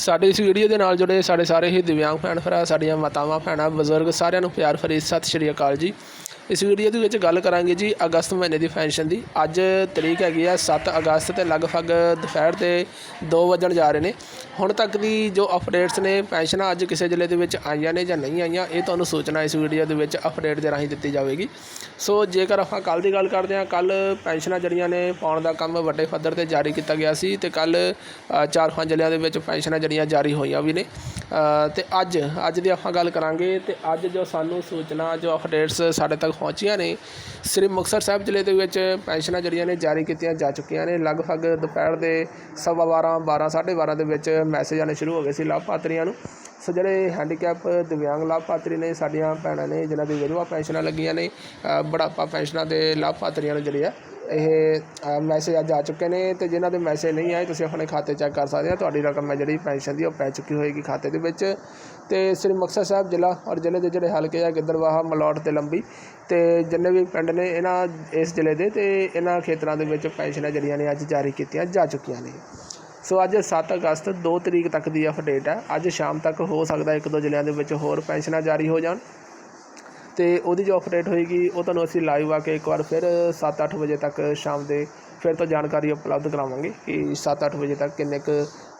ਸਾਡੇ ਇਸ ਵੀਡੀਓ ਦੇ ਨਾਲ ਜੁੜੇ ਸਾਡੇ ਸਾਰੇ ਹੀ ਦਿਵਿਆਂਗ ਭੈਣ ਭਰਾ, ਸਾਡੀਆਂ ਮਾਤਾਵਾਂ, ਭੈਣਾਂ, ਬਜ਼ੁਰਗ, ਸਾਰਿਆਂ ਨੂੰ ਪਿਆਰ ਭਰੀ ਸਤਿ ਸ਼੍ਰੀ ਅਕਾਲ ਜੀ। ਇਸ ਵੀਡੀਓ ਦੇ ਵਿੱਚ ਗੱਲ ਕਰਾਂਗੇ ਜੀ ਅਗਸਤ ਮਹੀਨੇ ਦੀ ਪੈਨਸ਼ਨ ਦੀ। ਅੱਜ ਤਰੀਕ ਹੈਗੀ ਆ 7 ਅਗਸਤ ਤੇ ਲਗਭਗ ਦੁਪਹਿਰ ਦੇ 2 ਵਜਣ ਜਾ ਰਹੇ ਨੇ। ਹੁਣ ਤੱਕ ਦੀ ਜੋ ਅਪਡੇਟਸ ਨੇ ਪੈਨਸ਼ਨਾਂ ਅੱਜ ਕਿਸੇ ਜ਼ਿਲ੍ਹੇ ਦੇ ਵਿੱਚ ਆਈਆਂ ਨੇ ਜਾਂ ਨਹੀਂ ਆਈਆਂ, ਇਹ ਤੁਹਾਨੂੰ ਸੂਚਨਾ ਇਸ ਵੀਡੀਓ ਦੇ ਵਿੱਚ ਅਪਡੇਟ ਦੇ ਰਾਹੀਂ ਦਿੱਤੀ ਜਾਵੇਗੀ। ਸੋ ਜੇਕਰ ਆਪਾਂ ਕੱਲ ਦੀ ਗੱਲ ਕਰਦੇ ਹਾਂ ਕੱਲ ਪੈਨਸ਼ਨਾਂ ਜਿਹੜੀਆਂ ਨੇ ਪਾਉਣ ਦਾ ਕੰਮ ਵੱਡੇ ਪੱਧਰ ਤੇ ਜਾਰੀ ਕੀਤਾ ਗਿਆ ਸੀ ਤੇ ਕੱਲ ਚਾਰ ਪੰਜ ਜ਼ਿਲ੍ਹਿਆਂ ਦੇ ਵਿੱਚ ਪੈਨਸ਼ਨਾਂ ਜਿਹੜੀਆਂ ਜਾਰੀ ਹੋਈਆਂ ਵੀ ਨੇ। ਅ, ਤੇ ਅੱਜ ਅੱਜ ਦੀ ਆਪਾਂ ਗੱਲ ਕਰਾਂਗੇ ਤੇ ਅੱਜ ਜੋ ਸਾਨੂੰ ਸੂਚਨਾ ਜੋ ਅਪਡੇਟਸ ਸਾਡੇ ਤੱਕ ਪਹੁੰਚੀਆਂ ਨੇ ਸ੍ਰੀ ਮੁਕਤਸਰ ਸਾਹਿਬ ਜ਼ਿਲ੍ਹੇ ਦੇ ਵਿੱਚ ਪੈਨਸ਼ਨਾਂ ਜਿਹੜੀਆਂ ਨੇ ਜਾਰੀ ਕੀਤੀਆਂ ਜਾ ਚੁੱਕੀਆਂ ਨੇ। ਲਗਭਗ ਦੁਪਹਿਰ ਦੇ ਸਵਾ ਬਾਰਾਂ 12 12:30 ਦੇ ਵਿੱਚ ਮੈਸੇਜ ਆਉਣੇ ਸ਼ੁਰੂ ਹੋ ਗਏ ਸੀ ਲਾਭਪਾਤਰੀਆਂ ਨੂੰ। ਸੋ ਜਿਹੜੇ ਹੈਂਡੀਕੈਪ ਦਿਵਿਆਂਗ ਲਾਭਪਾਤਰੀ ਨੇ ਸਾਡੀਆਂ ਭੈਣਾਂ ਨੇ ਜਿਨ੍ਹਾਂ ਦੀ ਵਿਧਵਾ ਪੈਨਸ਼ਨਾਂ ਲੱਗੀਆਂ ਨੇ ਅ, ਬੁਢਾਪਾ ਪੈਨਸ਼ਨਾਂ ਦੇ ਲਾਭਪਾਤਰੀਆਂ ਨੂੰ ਜਿਹੜੇ ਆ ਇਹ ਮੈਸੇਜ ਅੱਜ ਆ ਚੁੱਕੇ ਨੇ ਤੇ ਜਿਨ੍ਹਾਂ ਦੇ ਮੈਸੇਜ ਨਹੀਂ ਆਏ, ਤੁਸੀਂ ਆਪਣੇ ਖਾਤੇ ਚੈੱਕ ਕਰ ਸਕਦੇ ਆ ਤੁਹਾਡੀ ਰਕਮ ਹੈ ਜਿਹੜੀ ਪੈਨਸ਼ਨ ਦੀ, ਉਹ ਪੈ ਚੁੱਕੀ ਹੋਏਗੀ ਖਾਤੇ ਦੇ ਵਿੱਚ। ਤੇ ਸ੍ਰੀ ਮੁਕਤਸਰ ਸਾਹਿਬ ਜ਼ਿਲ੍ਹਾ ਔਰ ਜ਼ਿਲ੍ਹੇ ਦੇ ਜਿਹੜੇ ਹਲਕੇ ਆ, ਗਿੱਦੜਵਾਹਾ, ਮਲੌਟ ਤੇ ਲੰਬੀ ਤੇ ਜਿੰਨੇ ਵੀ ਪਿੰਡ ਨੇ, ਇਹਨਾਂ ਇਸ ਜ਼ਿਲ੍ਹੇ ਦੇ ਤੇ ਇਹਨਾਂ ਖੇਤਰਾਂ ਦੇ ਵਿੱਚ ਪੈਨਸ਼ਨਾਂ ਜਿਹੜੀਆਂ ਨੇ, ਅੱਜ ਜਾਰੀ ਕੀਤੀਆਂ ਜਾ ਚੁੱਕੀਆਂ ਨੇ। ਸੋ ਅੱਜ 7 ਅਗਸਤ 2 ਤਰੀਕ ਤੱਕ ਦੀ ਅਪਡੇਟ ਹੈ। ਅੱਜ ਸ਼ਾਮ ਤੱਕ ਹੋ ਸਕਦਾ ਇੱਕ ਦੋ ਜ਼ਿਲ੍ਹਿਆਂ ਦੇ ਵਿੱਚ ਹੋਰ ਪੈਨਸ਼ਨਾਂ ਜਾਰੀ ਹੋ ਜਾਣ। ਤੇ ਉਹਦੀ ਜੋ ਅਪਡੇਟ ਹੋਏਗੀ, ਉਹ ਤੁਹਾਨੂੰ ਅਸੀਂ ਲਾਈਵ ਆ ਕੇ ਇੱਕ ਵਾਰ ਫਿਰ 7-8 ਵਜੇ ਤੱਕ ਸ਼ਾਮ ਦੇ ਫਿਰ ਤੋਂ ਜਾਣਕਾਰੀ ਉਪਲਬਧ ਕਰਾਵਾਂਗੇ ਕਿ 7-8 ਵਜੇ ਤੱਕ ਕਿੰਨੇ ਕੁ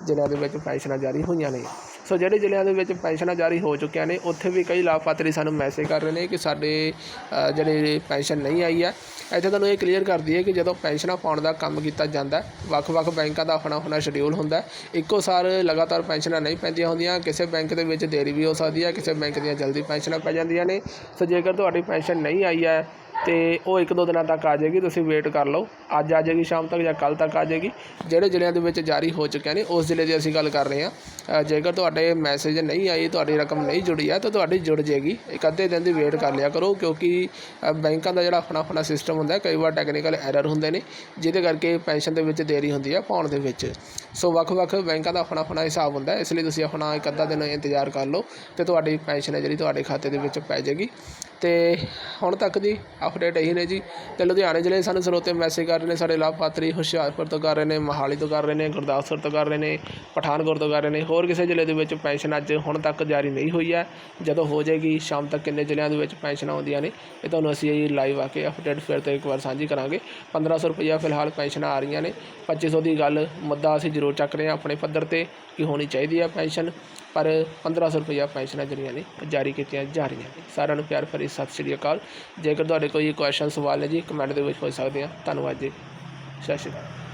ਜ਼ਿਲ੍ਹਿਆਂ ਦੇ ਵਿੱਚ ਪੈਨਸ਼ਨਾਂ ਜਾਰੀ ਹੋਈਆਂ ਨੇ। ਸੋ ਜਿਹੜੇ ਜ਼ਿਲ੍ਹਿਆਂ ਦੇ ਵਿੱਚ ਪੈਨਸ਼ਨਾਂ ਜਾਰੀ ਹੋ ਚੁੱਕੀਆਂ ਨੇ ਉੱਥੇ ਵੀ ਕਈ ਲਾਭਪਾਤਰੀ ਸਾਨੂੰ ਮੈਸੇਜ ਕਰ ਰਹੇ ਨੇ ਕਿ ਸਾਡੇ ਅ, ਜਿਹੜੇ ਪੈਨਸ਼ਨ ਨਹੀਂ ਆਈ ਹੈ। ਇੱਥੇ ਤੁਹਾਨੂੰ ਇਹ ਕਲੀਅਰ ਕਰ ਦਈਏ ਕਿ ਜਦੋਂ ਪੈਨਸ਼ਨਾਂ ਪਾਉਣ ਦਾ ਕੰਮ ਕੀਤਾ ਜਾਂਦਾ ਵੱਖ-ਵੱਖ ਬੈਂਕਾਂ ਦਾ ਆਪਣਾ ਆਪਣਾ ਸ਼ਡਿਊਲ ਹੁੰਦਾ ਇੱਕੋ ਸਾਰ ਲਗਾਤਾਰ ਪੈਨਸ਼ਨਾਂ ਨਹੀਂ ਪੈਂਦੀਆਂ ਹੁੰਦੀਆਂ ਕਿਸੇ ਬੈਂਕ ਦੇ ਵਿੱਚ ਦੇਰੀ ਵੀ ਹੋ ਸਕਦੀ ਹੈ ਕਿਸੇ ਬੈਂਕ ਦੀਆਂ ਜਲਦੀ ਪੈਨਸ਼ਨਾਂ ਪੈ ਜਾਂਦੀਆਂ ਨੇ। ਸੋ ਜੇਕਰ ਤੁਹਾਡੀ ਪੈਨਸ਼ਨ ਨਹੀਂ ਆਈ ਹੈ ਤੇ ਉਹ ਇੱਕ ਦੋ ਦਿਨਾਂ ਤੱਕ ਆ ਜਾਏਗੀ ਤੁਸੀਂ ਵੇਟ ਕਰ ਲਓ। ਅੱਜ ਆ ਜਾਏਗੀ ਸ਼ਾਮ ਤੱਕ ਜਾਂ ਕੱਲ ਤੱਕ ਆ ਜਾਏਗੀ। ਜਿਹੜੇ ਜ਼ਿਲ੍ਹਿਆਂ ਦੇ ਵਿੱਚ ਜਾਰੀ ਹੋ ਚੁੱਕਿਆ ਨੇ ਉਸ ਜ਼ਿਲ੍ਹੇ ਦੀ ਅਸੀਂ ਗੱਲ ਕਰ ਰਹੇ ਹਾਂ। ਜੇਕਰ ਤੁਹਾਡੇ ਮੈਸੇਜ ਨਹੀਂ ਆਈ ਤੁਹਾਡੀ ਰਕਮ ਨਹੀਂ ਜੁੜੀ ਹੈ ਤਾਂ ਤੁਹਾਡੀ ਜੁੜ ਜਾਏਗੀ। ਇੱਕ ਅੱਧੇ ਦਿਨ ਦੀ ਵੇਟ ਕਰ ਲਿਆ ਕਰੋ ਕਿਉਂਕਿ ਬੈਂਕਾਂ ਦਾ ਜਿਹੜਾ ਆਪਣਾ ਆਪਣਾ ਸਿਸਟਮ ਹੁੰਦਾ ਹੈ, ਕਈ ਵਾਰ ਟੈਕਨੀਕਲ ਐਰਰ ਹੁੰਦੇ ਨੇ ਜਿਹਦੇ ਕਰਕੇ ਪੈਨਸ਼ਨ ਦੇ ਵਿੱਚ ਦੇਰੀ ਹੁੰਦੀ ਹੈ ਪਾਉਣ ਦੇ ਵਿੱਚ। ਸੋ ਵੱਖ-ਵੱਖ ਬੈਂਕਾਂ ਦਾ ਆਪਣਾ ਆਪਣਾ ਹਿਸਾਬ ਹੁੰਦਾ ਹੈ, ਇਸ ਲਈ ਤੁਸੀਂ ਆਪਣਾ ਇੱਕ ਅੱਧਾ ਦਿਨ ਇੰਤਜ਼ਾਰ ਕਰ ਲਓ ਤੇ ਤੁਹਾਡੀ ਪੈਨਸ਼ਨ ਹੈ ਜਿਹੜੀ ਤੁਹਾਡੇ ਖਾਤੇ ਦੇ ਵਿੱਚ ਪੈ ਜਾਏਗੀ। ਤੇ ਹੁਣ ਤੱਕ ਦੀ ਅਪਡੇਟ ਇਹੀ ਨੇ ਜੀ। ਤੇ ਲੁਧਿਆਣੇ ਜ਼ਿਲ੍ਹੇ ਸਾਨੂੰ ਸਰੋਤੇ ਮੈਸੇਜ ਕਰ ਰਹੇ ਨੇ, ਸਾਡੇ ਲਾਭਪਾਤਰੀ ਹੁਸ਼ਿਆਰਪੁਰ ਤੋਂ ਕਰ ਰਹੇ ਨੇ, ਮੋਹਾਲੀ ਤੋਂ ਕਰ ਰਹੇ ਨੇ, ਗੁਰਦਾਸਪੁਰ ਤੋਂ ਕਰ ਰਹੇ ਨੇ, ਪਠਾਨਕੋਟ ਤੋਂ ਕਰ ਰਹੇ ਨੇ। ਹੋਰ ਕਿਸੇ ਜ਼ਿਲ੍ਹੇ ਦੇ ਵਿੱਚ ਪੈਨਸ਼ਨ ਅੱਜ ਹੁਣ ਤੱਕ ਜਾਰੀ ਨਹੀਂ ਹੋਈ ਹੈ। ਜਦੋਂ ਹੋ ਜਾਏਗੀ, ਸ਼ਾਮ ਤੱਕ ਕਿੰਨੇ ਜ਼ਿਲ੍ਹਿਆਂ ਦੇ ਵਿੱਚ ਪੈਨਸ਼ਨ ਆਉਂਦੀਆਂ ਨੇ, ਇਹ ਤੁਹਾਨੂੰ ਅਸੀਂ ਲਾਈਵ ਆ ਕੇ ਅਪਡੇਟ ਫਿਰ ਤੋਂ ਇੱਕ ਵਾਰ ਸਾਂਝੀ ਕਰਾਂਗੇ। 1500 ਰੁਪਈਆ ਫਿਲਹਾਲ ਪੈਨਸ਼ਨਾਂ ਆ ਰਹੀਆਂ ਨੇ। 2500 ਦੀ ਗੱਲ ਮੁੱਦਾ ਅਸੀਂ ਜ਼ਰੂਰ ਚੱਕ ਰਹੇ ਹਾਂ ਆਪਣੇ ਪੱਧਰ ਤੇ ਕਿ ਹੋਣੀ ਚਾਹੀਦੀ ਹੈ ਪੈਨਸ਼ਨ, ਪਰ 1500 ਰੁਪਈਆ ਪੈਨਸ਼ਨਾਂ ਜਿਹੜੀਆਂ ਨੇ, ਉਹ ਜਾਰੀ ਕੀਤੀਆਂ ਜਾ ਰਹੀਆਂ ਨੇ। ਸਾਰਿਆਂ ਨੂੰ ਪਿਆਰ ਭਰੀ ਸਤਿ ਸ਼੍ਰੀ ਅਕਾਲ। ਜੇਕਰ ਤੁਹਾਡੇ ਕੋਲ ਕੋਈ ਕੁਐਸਚਨ ਸਵਾਲ ਹੈ ਜੀ ਕਮੈਂਟ ਦੇ ਵਿੱਚ ਪੁੱਛ ਸਕਦੇ ਆ ਧੰਨਵਾਦ ਜੀ। ਸਤਿ ਸ਼੍ਰੀ ਅਕਾਲ।